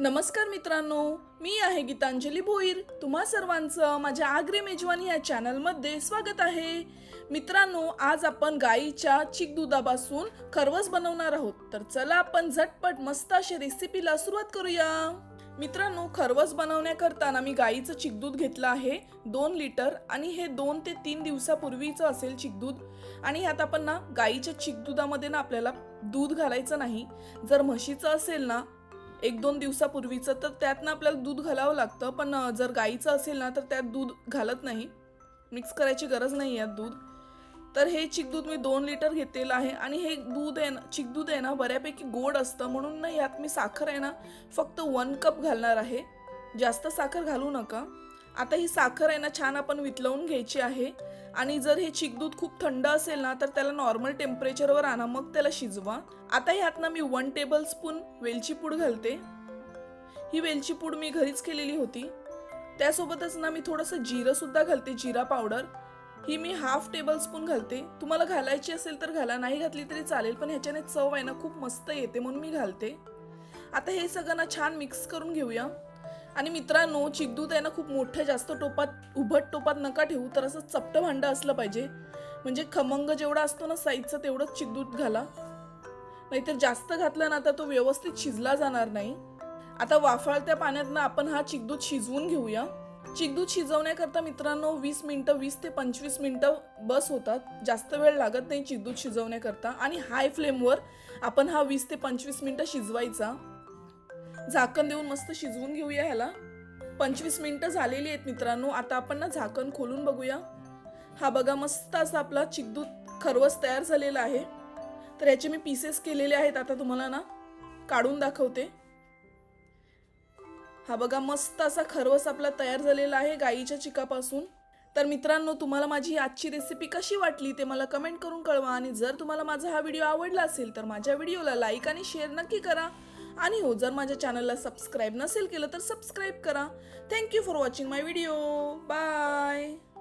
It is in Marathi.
नमस्कार मित्रांनो मी आहे गीतांजली भोईर. तुम्हा सर्वांचं माझ्या आग्रे मेजवानी या चॅनलमध्ये स्वागत आहे. मित्रांनो आज आपण गाईच्या चिक दुधापासून खरवस बनवणार आहोत. तर चला आपण झटपट मस्त अशी रेसिपीला सुरुवात करूया. मित्रांनो खरवस बनवण्याकरता ना मी गाईचं चिकदूध घेतलं आहे दोन लिटर. आणि हे दोन ते तीन दिवसापूर्वीचं असेल चिकदूध. आणि ह्यात आपण ना गाईच्या चिकदुधामध्ये ना आपल्याला दूध घालायचं नाही. जर म्हशीचं असेल ना एक दोन दिवसापूर्वीचं तर त्यातनं आपल्याला दूध घालावं लागतं. पण जर गाईचं असेल ना तर त्यात दूध घालत नाही. मिक्स करायची गरज नाही यात दूध. तर हे चिकदूध मी दोन लिटर घेतलेलं आहे. आणि हे दूध आहे ना चिकदूध आहे ना बऱ्यापैकी गोड असतं. म्हणून ना यात मी साखर आहे ना फक्त वन कप घालणार आहे. जास्त साखर घालू नका. आता ही साखर आहे ना छान आपण वितळवून घ्यायची आहे. आणि जर हे चिकदूध खूप थंड असेल ना तर त्याला नॉर्मल टेम्परेचरवर आणा मग त्याला शिजवा. आता ह्यात ना मी वन टेबल स्पून वेलची पूड घालते. ही वेलची पूड मी घरीच केलेली होती. त्यासोबतच ना मी थोडंसं जिरंसुद्धा घालते जिरा पावडर. ही मी हाफ टेबल स्पून घालते. तुम्हाला घालायची असेल तर घाला नाही घातली तरी चालेल पण ह्याच्याने चव आहे ना खूप मस्त येते म्हणून मी घालते. आता हे सगळं ना छान मिक्स करून घेऊया. आणि मित्रांनो चिकदूध आहे ना खूप मोठ्या जास्त टोपात उभट टोपात नका ठेवू तर असं चपटं भांडं असलं पाहिजे. म्हणजे खमंग जेवढा असतो ना साईजचं तेवढंच चिकदूध घाला. नाहीतर जास्त घातलं ना तर तो व्यवस्थित शिजला जाणार नाही. आता वाफाळत्या पाण्यात ना आपण हा चिकदूध शिजवून घेऊया. चिकदूध शिजवण्याकरता मित्रांनो वीस मिनटं वीस ते पंचवीस मिनटं बस होतात. जास्त वेळ लागत नाही चिकदूध शिजवण्याकरता. आणि हाय फ्लेमवर आपण हा वीस ते पंचवीस मिनटं शिजवायचा. झाकण देऊन मस्त शिजवून घेऊया ह्याला. पंचवीस मिनटं झालेली आहेत मित्रांनो आता आपण ना झाकण खोलून बघूया. हा बघा मस्त असा आपला चिकदूध खरवस तयार झालेला आहे. तर याचे मी पीसेस केलेले आहेत आता तुम्हाला ना काढून दाखवते. हा बघा मस्त असा खरवस आपला तयार झालेला आहे गाईच्या चिकापासून. तर मित्रांनो तुम्हाला माझी आजची रेसिपी कशी वाटली ते मला कमेंट करून कळवा. आणि जर तुम्हाला माझा हा व्हिडिओ आवडला असेल तर माझ्या व्हिडिओला लाईक आणि शेअर नक्की करा. आणि हो जर माझ्या चॅनलला सबस्क्राईब नसेल केलं तर सबस्क्राईब करा. Thank you for watching my video bye